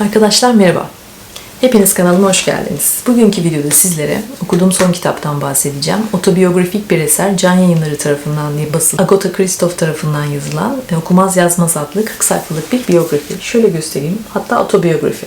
Arkadaşlar merhaba. Hepiniz kanalıma hoş geldiniz. Bugünkü videoda sizlere okuduğum son kitaptan bahsedeceğim. Otobiyografik bir eser Can Yayınları tarafından basılı, Agatha Christoph tarafından yazılan Okumaz Yazmaz adlı 40 sayfalık bir biyografi. Şöyle göstereyim. Hatta otobiyografi.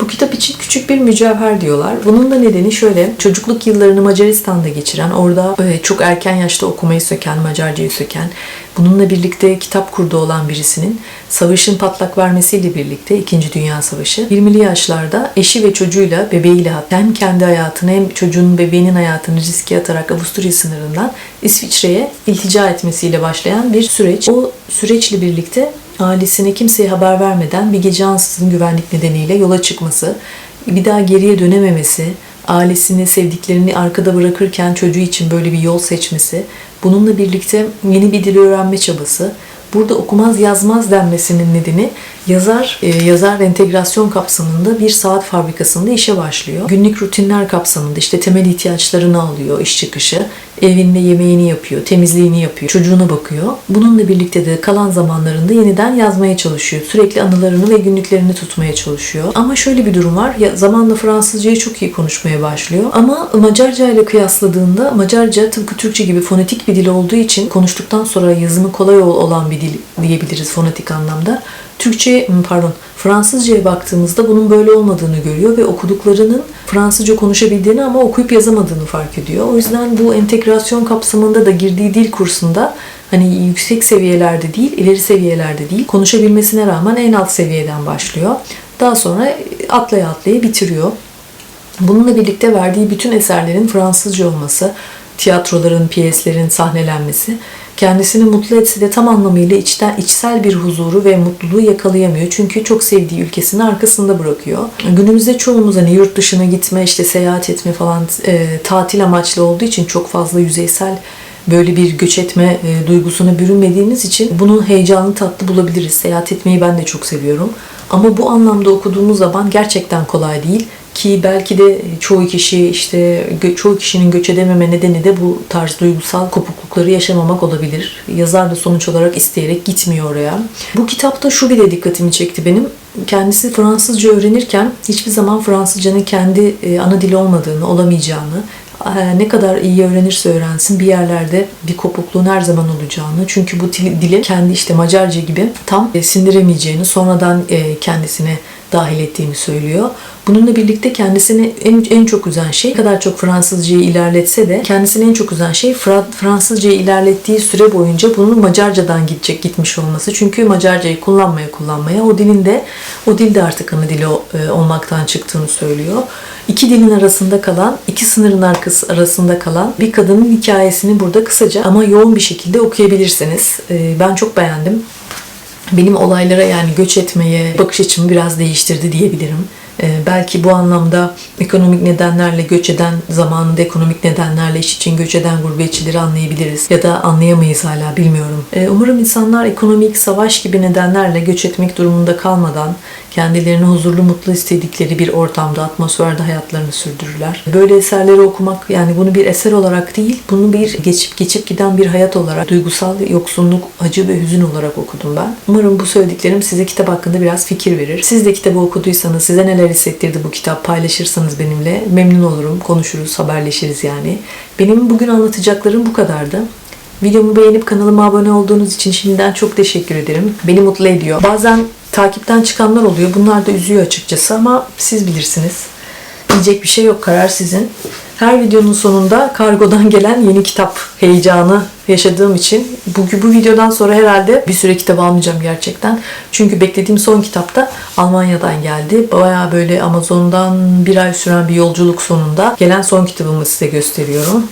Bu kitap için küçük bir mücevher diyorlar. Bunun da nedeni şöyle. Çocukluk yıllarını Macaristan'da geçiren, orada e, çok erken yaşta okumayı söken, Macarcayı söken, bununla birlikte kitap kurdu olan birisinin savaşın patlak vermesiyle birlikte 2. Dünya Savaşı 20'li yaşlarda eşi ve çocuğuyla, bebeğiyle hem kendi hayatını hem çocuğun bebeğinin hayatını riske atarak Avusturya sınırından İsviçre'ye iltica etmesiyle başlayan bir süreç. O süreçle birlikte ailesine kimseye haber vermeden bir gece ansızın güvenlik nedeniyle yola çıkması, bir daha geriye dönememesi, ailesini, sevdiklerini arkada bırakırken çocuğu için böyle bir yol seçmesi, bununla birlikte yeni bir dil öğrenme çabası, burada okumaz yazmaz denmesinin nedeni yazar e, yazar entegrasyon kapsamında bir saat fabrikasında işe başlıyor. Günlük rutinler kapsamında işte temel ihtiyaçlarını alıyor iş çıkışı. Evinde yemeğini yapıyor, temizliğini yapıyor, çocuğuna bakıyor. Bununla birlikte de kalan zamanlarında yeniden yazmaya çalışıyor. Sürekli anılarını ve günlüklerini tutmaya çalışıyor. Ama şöyle bir durum var. Ya, zamanla Fransızcayı çok iyi konuşmaya başlıyor. Ama Macarca ile kıyasladığında Macarca tıpkı Türkçe gibi fonetik bir dil olduğu için konuştuktan sonra yazımı kolay olan bir dil diyebiliriz fonetik anlamda. Türkçe pardon Fransızca'ya baktığımızda bunun böyle olmadığını görüyor ve okuduklarının Fransızca konuşabildiğini ama okuyup yazamadığını fark ediyor. O yüzden bu entegrasyon kapsamında da girdiği dil kursunda hani yüksek seviyelerde değil, ileri seviyelerde değil, konuşabilmesine rağmen en alt seviyeden başlıyor. Daha sonra atlaya atlaya bitiriyor. Bununla birlikte verdiği bütün eserlerin Fransızca olması, tiyatroların, piyeslerin sahnelenmesi kendisini mutlu etse de tam anlamıyla içten içsel bir huzuru ve mutluluğu yakalayamıyor. Çünkü çok sevdiği ülkesini arkasında bırakıyor. Günümüzde çoğumuz hani yurt dışına gitme, işte seyahat etme falan e, tatil amaçlı olduğu için çok fazla yüzeysel böyle bir göç etme e, duygusuna bürünmediğimiz için bunun heyecanını tatlı bulabiliriz. Seyahat etmeyi ben de çok seviyorum. Ama bu anlamda okuduğumuz zaman gerçekten kolay değil ki belki de çoğu kişi işte çoğu kişinin göç edememe nedeni de bu tarz duygusal kopuklukları yaşamamak olabilir. Yazar da sonuç olarak isteyerek gitmiyor oraya. Bu kitapta şu bile dikkatimi çekti benim. Kendisi Fransızca öğrenirken hiçbir zaman Fransızcanın kendi e, ana dili olmadığını, olamayacağını, e, ne kadar iyi öğrenirse öğrensin bir yerlerde bir kopukluğun her zaman olacağını çünkü bu dili kendi işte Macarca gibi tam e, sindiremeyeceğini sonradan kendisine dahil ettiğini söylüyor. Bununla birlikte kendisini en, en çok üzen şey, kadar çok Fransızcayı ilerletse de kendisini en çok üzen şey Fransızcayı ilerlettiği süre boyunca bunun Macarcadan gidecek gitmiş olması. Çünkü Macarcayı kullanmaya kullanmaya o dilinde o dilde artık ana dili e, olmaktan çıktığını söylüyor. İki dilin arasında kalan, iki sınırın arkası arasında kalan bir kadının hikayesini burada kısaca ama yoğun bir şekilde okuyabilirsiniz. E, ben çok beğendim benim olaylara yani göç etmeye bakış açımı biraz değiştirdi diyebilirim. Ee, belki bu anlamda ekonomik nedenlerle göç eden zamanında ekonomik nedenlerle iş için göç eden gurbetçileri anlayabiliriz ya da anlayamayız hala bilmiyorum. Ee, umarım insanlar ekonomik, savaş gibi nedenlerle göç etmek durumunda kalmadan kendilerini huzurlu, mutlu istedikleri bir ortamda, atmosferde hayatlarını sürdürürler. Böyle eserleri okumak yani bunu bir eser olarak değil, bunu bir geçip geçip giden bir hayat olarak, duygusal yoksunluk, acı ve hüzün olarak okudum ben. Umarım bu söylediklerim size kitap hakkında biraz fikir verir. Siz de kitabı okuduysanız size neler hissettirdi bu kitap paylaşırsanız benimle memnun olurum. Konuşuruz, haberleşiriz yani. Benim bugün anlatacaklarım bu kadardı. Videomu beğenip kanalıma abone olduğunuz için şimdiden çok teşekkür ederim. Beni mutlu ediyor. Bazen takipten çıkanlar oluyor. Bunlar da üzüyor açıkçası ama siz bilirsiniz. Diyecek bir şey yok. Karar sizin. Her videonun sonunda kargodan gelen yeni kitap heyecanı yaşadığım için bu, bu videodan sonra herhalde bir süre kitap almayacağım gerçekten. Çünkü beklediğim son kitap da Almanya'dan geldi. Baya böyle Amazon'dan bir ay süren bir yolculuk sonunda gelen son kitabımı size gösteriyorum.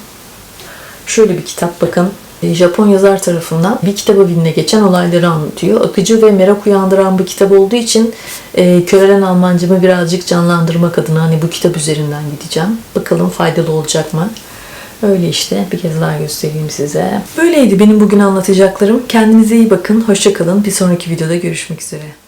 Şöyle bir kitap bakın. E, Japon yazar tarafından bir kitaba binne geçen olayları anlatıyor. Akıcı ve merak uyandıran bir kitap olduğu için e, körelen Almancımı birazcık canlandırmak adına hani bu kitap üzerinden gideceğim. Bakalım faydalı olacak mı? Öyle işte bir kez daha göstereyim size. Böyleydi benim bugün anlatacaklarım. Kendinize iyi bakın. Hoşçakalın. Bir sonraki videoda görüşmek üzere.